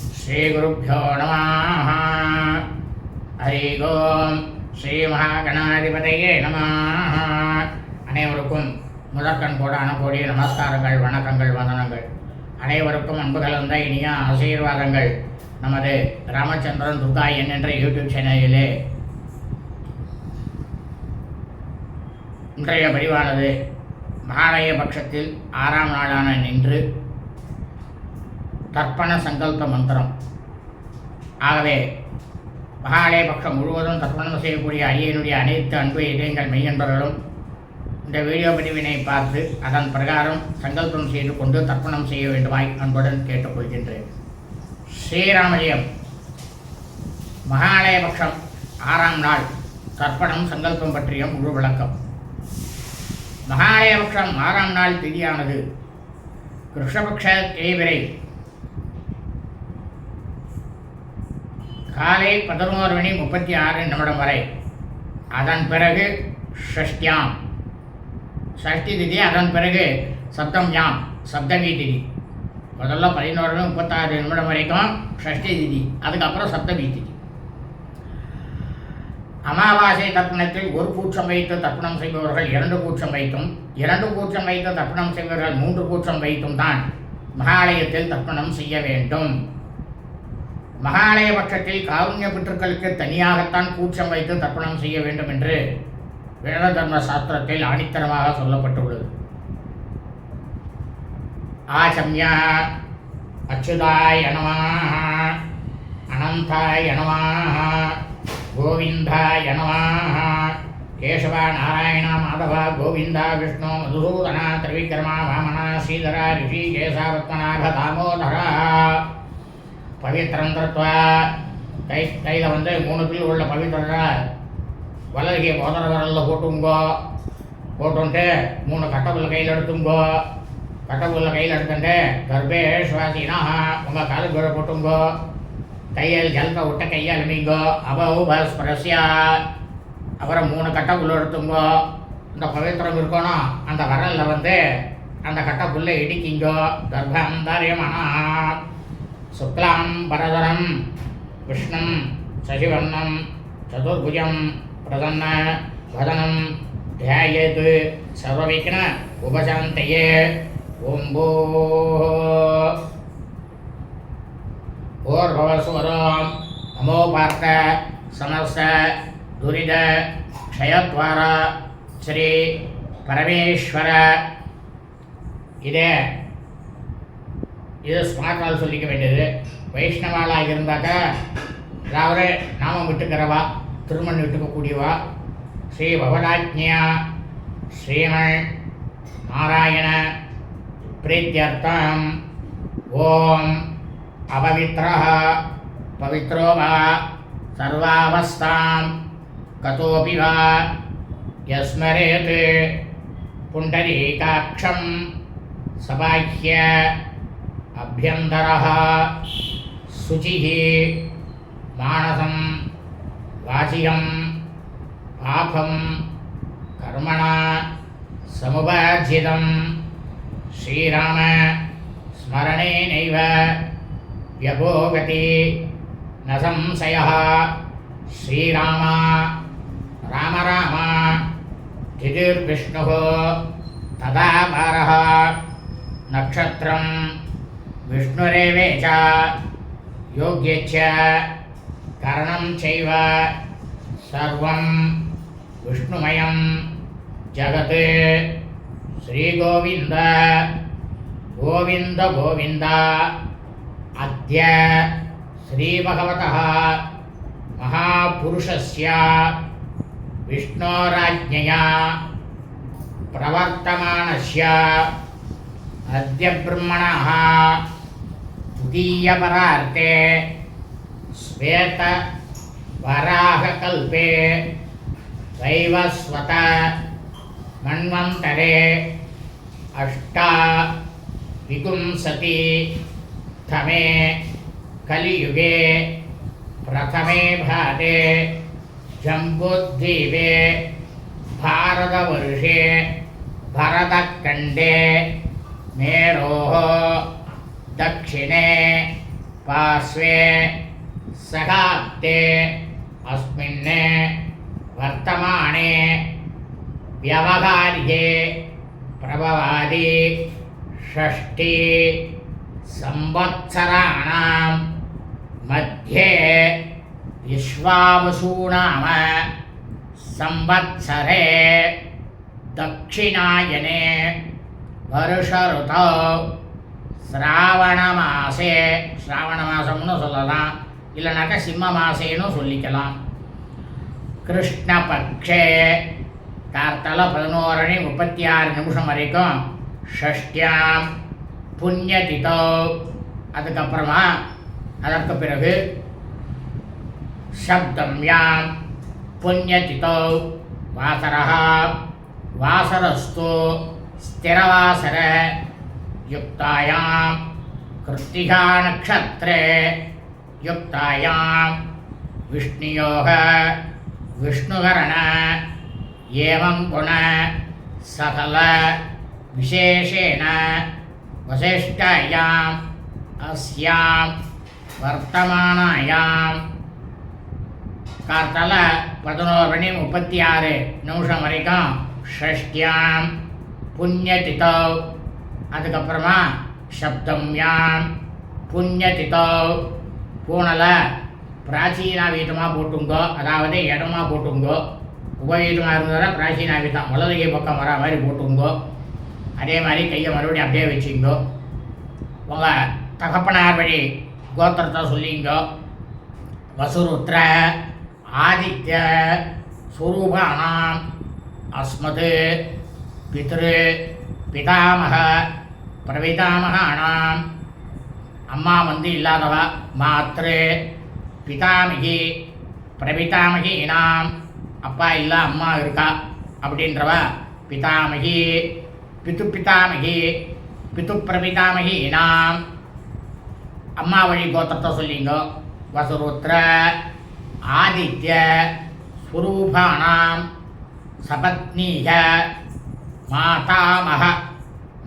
ஸ்ரீகுருப்போ நம ஹரி ஓம். ஸ்ரீ மகாகணாதிபதியே நம அனைவருக்கும் முதற்கண் கோடான கோடிய நமஸ்காரங்கள் வணக்கங்கள் வந்தனங்கள். அனைவருக்கும் அன்பு கலந்த இனிய ஆசீர்வாதங்கள். நமது ராமச்சந்திரன் துர்கா என் என்ற யூடியூப் சேனலிலே இன்றைய பதிவானது மகாலய பட்சத்தில் ஆறாம் நாளான நின்று தர்ப்பண சங்கல்ப மந்திரம். ஆகவே மகாலய பக்கம் முழுவதும் தர்ப்பணம் செய்யக்கூடிய அரியனுடைய அனைத்து அன்பு இதயங்கள் மெய்யன்பர்களும் இந்த வீடியோ பதிவினை பார்த்து அதன் பிரகாரம் சங்கல்பம் செய்து கொண்டு தர்ப்பணம் செய்ய வேண்டுமாய் அன்புடன் கேட்டுக்கொள்கின்றேன். ஸ்ரீராமஜெயம். மகாலய பட்சம் ஆறாம் நாள் தர்ப்பணம் சங்கல்பம் பற்றிய முழு விளக்கம். மகாலயபக்ஷம் ஆறாம் நாள் திதியானது. கிருஷ்ணபக்ஷ தேவிரை காலை பதினோரு மணி முப்பத்தி ஆறு நிமிடம் வரை. அதன் பிறகு ஷஷ்டியாம். ஷஷ்டி திதி அதன் பிறகு சப்தம் யாம் சப்தமி திதி. முதல்ல பதினோரு மணி முப்பத்தாறு நிமிடம் வரைக்கும் ஷஷ்டி திதி அதுக்கப்புறம் சப்தமி திதி. அமாவாசை தர்ப்பணத்தில் ஒரு கூச்சம் வைத்து தர்ப்பணம் செய்பவர்கள் இரண்டு கூச்சம் வைத்தும் இரண்டு கூச்சம் வைத்து தர்ப்பணம் செய்பவர்கள் மூன்று கூச்சம் வைத்தும் தான் மகாலயத்தில் தர்ப்பணம் செய்ய வேண்டும். மகாலய பட்சத்தில் காருண்ய பிற்றுக்களுக்கு தனியாகத்தான் கூச்சம் வைத்து தர்ப்பணம் செய்ய வேண்டும் என்று வேத தர்ம சாஸ்திரத்தில் ஆணித்தரமாக சொல்லப்பட்டுள்ளது. ஆசம்யா அச்சுதாய் நமாக அனந்தாய் நமாக கோவிந்தாய் நமாக கேசவா நாராயணா மாதவா கோவிந்தா விஷ்ணு மதுசூதனா திரிவிக்ரமா வாமனா ஸ்ரீதரா ரிஷி கேசாவத்மநாப தாமோதர பவித்திரம் கை கையில் வந்து மூணு பில் உள்ள பவித்திர வலதுகை மோதிர விரலில் போட்டுங்கோ. போட்டுன்ட்டு மூணு கட்டப்புள்ள கையில் எடுத்துங்கோ. கட்டப்புள்ள கையில் எடுத்துட்டு கர்ப்பே சுவாசினா உங்கள் காலு கீழே போட்டுங்கோ. கையில் ஜலத்தை விட்ட கையை அலுமிங்கோ அபௌபஸ்பரஸ்யா அப்புறம் மூணு கட்டப்புள்ள எடுத்துங்கோ. இந்த பவித்திரம் இருக்கணும் அந்த வரலில் வந்து அந்த கட்டப்புள்ள இடிக்கிங்கோ. கர்ப்பம் தாரியமானா शुक्लां परधरं विष्णुं सशिवर्णं चतुर्भुजं प्रसन्नवदनं ध्यायेत् सर्वविघ्न उपशान्तये ॐ भो ओर्भवस्वरां नमो पार्थ समस्त दुरिद ಕ್ಷಯದ್ವಾರ ಶ್ರೀ ಪರಮೇಶ್ವರ ಇದೆ இது ஸ்மார்ட்டால் சொல்லிக்க வேண்டியது. வைஷ்ணவாலாக இருந்தாக்கா அதாவது நாமம் விட்டுக்கிறவா திருமண் விட்டுக்கக்கூடியவா? ஸ்ரீ பவராஜ்யா ஸ்ரீமன் நாராயண பிரீத்தியர்த்தம் ஓம் அபவித்ரா பவித்ரோ வா சர்வாவஸ்தாம் கதோபி வா யஸ்மரேத் புண்டரீகாட்சம் சபாஹ்ய अभ्यन्तरः। शुचिः मानसं वाचिकं पापं कर्मणा समुपार्जितं। श्रीराम स्मरणेनैव व्यभोगति न संशयः। श्रीराम राम राम। तिथिर्विष्णुः तदा पारः नक्षत्रं विष्णुरेवेच योग्यच्च करणं चैव सर्वं विष्णुमयं जगत् श्रीगोविन्द गोविन्द गोविन्द अद्य श्रीभगवतः महापुरुषस्य विष्णोराज्ञया प्रवर्तमानस्य अद्य ब्रह्मणः द्वितीयपरार्थे श्वेत वराहकल्पे वैवस्वत मन्वन्तरे अष्टा विपुंसति तमे कलियुगे प्रथमे भागे जम्बुद्वीपे भारतवर्षे भरतखण्डे मेरोः दक्षिणे पार्श्वे सहाब्दे अस्मिन् वर्तमाने व्यवहार्ये प्रभवादि षष्टि संवत्सराणां मध्ये विश्वावसूनाम संवत्सरे दक्षिणायने वर्षऋतौ சிராவண மாசே சிராவண மாதம்னு சொல்லலாம். இல்லைனாக்கா சிம்ம மாசேன்னு சொல்லிக்கலாம். கிருஷ்ணபக்ஷே. கார்த்தால பதினோரணி முப்பத்தி ஆறு நிமிஷம் வரைக்கும் ஷஷ்டியாம் புண்ணியதிதோ. அதுக்கப்புறமா அதற்கு பிறகு சப்தம் யாம் புண்ணியதிதோ. வாசரா வாசரஸ்தோ ஸ்திரவாசர युक्तायां कृत्तिका नक्षत्रे युक्तायां विष्णुयोः विष्णुकरण एवं गुण सकल विशेषेण वसिष्ठायाम् अस्यां वर्तमानायां கார்த்தால பதினோரு மணி முப்பத்தி ஆறு நிமிஷம் வரைக்கும் ஷஷ்டியாம் புண்ணியதிதோ அதுக்கப்புறமா சப்தம்யாம் புண்ணியதிதோ பூனலை பிராச்சீனாவீதமாக போட்டுங்கோ. அதாவது இடமா போட்டுங்கோ. உபவீதமாக இருந்ததுனா பிராச்சீனாவீதம் வலதுகை பக்கம் வர மாதிரி போட்டுங்கோ. அதே மாதிரி கையை மறுபடியும் அப்படியே வச்சுங்கோ. உங்கள் தகப்பனார் வழி கோத்திரத்தை சொல்லிங்கோ. வசுருத்ர ஆதித்ய சுரூபானாம். அஸ்மது பித்ரு பிதாமக பிரபிதாமகானாம் அம்மா வந்து இல்லாதவ? மாத்ரு. பிதாமகி பிரபிதாமகினாம் அப்பா இல்லை அம்மா இருக்கா? அப்படின்றவ? பிதாமகி பித்து பிதாமகி பித்து பிரபிதாமகி இனாம் அம்மா வழி கோத்திரத்தை சொல்லிங்க. வசுருத்ர ஆதித்ய ஸ்வரூபானாம் சபத்னீக मातामह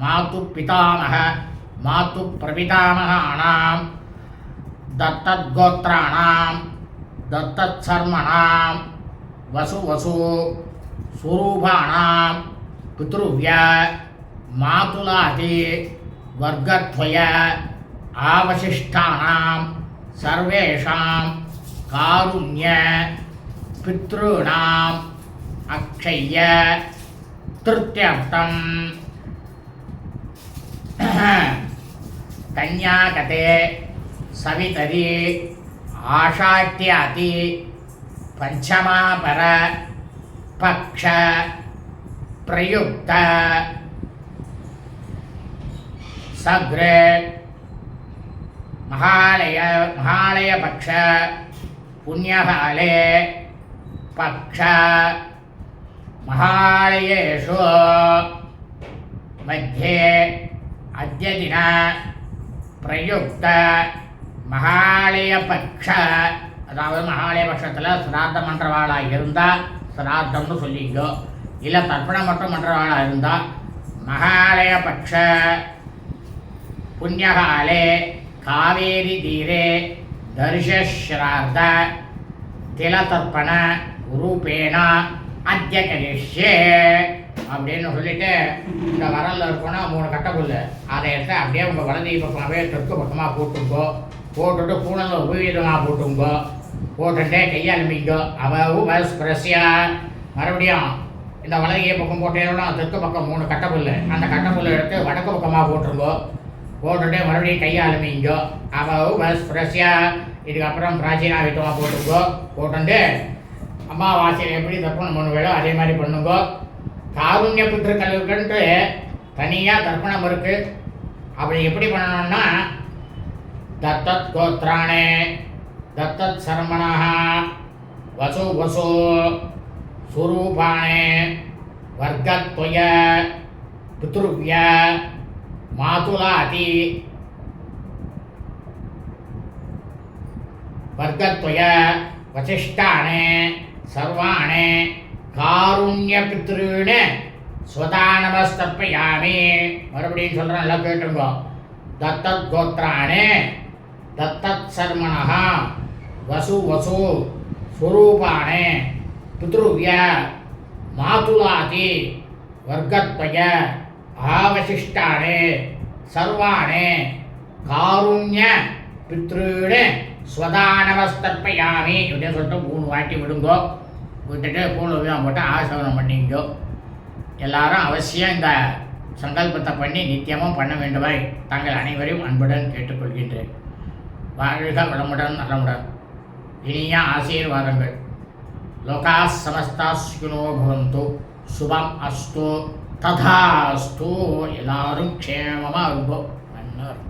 मातुपितामह मातुप्रपितामहाणां दत्तद्गोत्राणां दत्तत्सर्मणां वसु वसु स्वरूपाणां पितृव्य वर्गद्वय आवशिष्टानां सर्वेषां कारुण्य, पितॄणाम्, अक्षय्य திருப்தியர்த்தம் கன்யாகதே சவிதரி ஆஷாட்யாதி பஞ்சமாபர பக்ஷ பிரயுக்த சக்ரே மகாலய மகாலயபக்ஷ புண்ணியகாலே பக்ஷ महालयेषु मध्ये अद्यदिन प्रयुक्त மகாலயபக்ஷ அதாவது மகாலயபட்சத்தில் சிராத்த மன்றவாளாக இருந்தால் சிராத்தம்னு சொல்லிக்கோ இல்லை தர்ப்பணம் மட்டும் மன்றவாளாக இருந்தால் மகாலயபக்ஷ புண்ணியகாலே காவேரி தீரே தர்ஷஸ்ரார்த்த திலதர்ப்பண ரூபேண அத்திய அப்படின்னு சொல்லிட்டு இந்த வரல இருக்கோன்னா மூணு கட்டப்புல் அதை எடுத்து அப்படியே உங்கள் வலது பக்கமாகவே தெற்கு பக்கமாக போட்டுங்கோ. போட்டுட்டு பூனலில் உபயோகமாக போட்டுங்கோ. போட்டுட்டே கையாளுமிங்கோ அவ ஸ்பிரஸ்யா மறுபடியும் இந்த வலது பக்கம் போட்டேன்னா தெற்கு பக்கம் மூணு கட்டப்புல்லு அந்த கட்டப்புல்லை எடுத்து வடக்கு பக்கமாக போட்டுருங்கோ. போட்டுட்டு மறுபடியும் கையாளுமிங்கோ அவ ஸ்பிரஸ்யா இதுக்கப்புறம் பிராச்சீனா வித்தமாக போட்டுங்கோ. போட்டுட்டு அம்மாவாசையில் எப்படி தர்ப்பணம் பண்ணுவேளோ அதே மாதிரி பண்ணுங்க காருண்ய பித்திருக்களுக்குன்ட்டு தனியாக தர்ப்பணம் இருக்கு அப்படி எப்படி பண்ணணும்னா தத்தத் கோத்ராணே தத்தத் சர்மணா वसु वसु स्वरूपाणे वर्गत्वय पितृव्य मातुलाति वर्गत्वय वसिष्ठाणे சர்வாணே காருண்ய பித்ருன்னு சுதானவஸ்தப்பயாமி மறுபடியும் சொல்கிறேன் நல்லா கேட்டுருங்கோ. தத்தத் கோத்ராணே தத்தத் சர்மணா வசு வசு ஸ்வரூபாணே பித்ருவிய மாதுலாதி வர்க்கத்வய ஆவசிஷ்டானே சர்வாணே காருண்ய பித்ருணே ஸ்வதானவஸ்தர்ப்பயாமி இப்படியே சொல்லிட்டு மூணு வாட்டி விடுங்கோ. விட்டுட்டு பூணு உபயோகம் போட்டு ஆசவனம் பண்ணிங்கோ. எல்லாரும் அவசியம் இந்த சங்கல்பத்தை பண்ணி நித்தியமும் பண்ண வேண்டுமாய். தாங்கள் அனைவரையும் அன்புடன் கேட்டுக்கொள்கின்றேன். வாழ்க வளமுடன் நலமுடன். இனிய ஆசீர்வாதங்கள். லோகா சமஸ்தா சுகினோ பவந்து. சுபம் அஸ்து. ததாஸ்து எல்லாரும் க்ஷேமமாக இருப்போம் அண்ணர்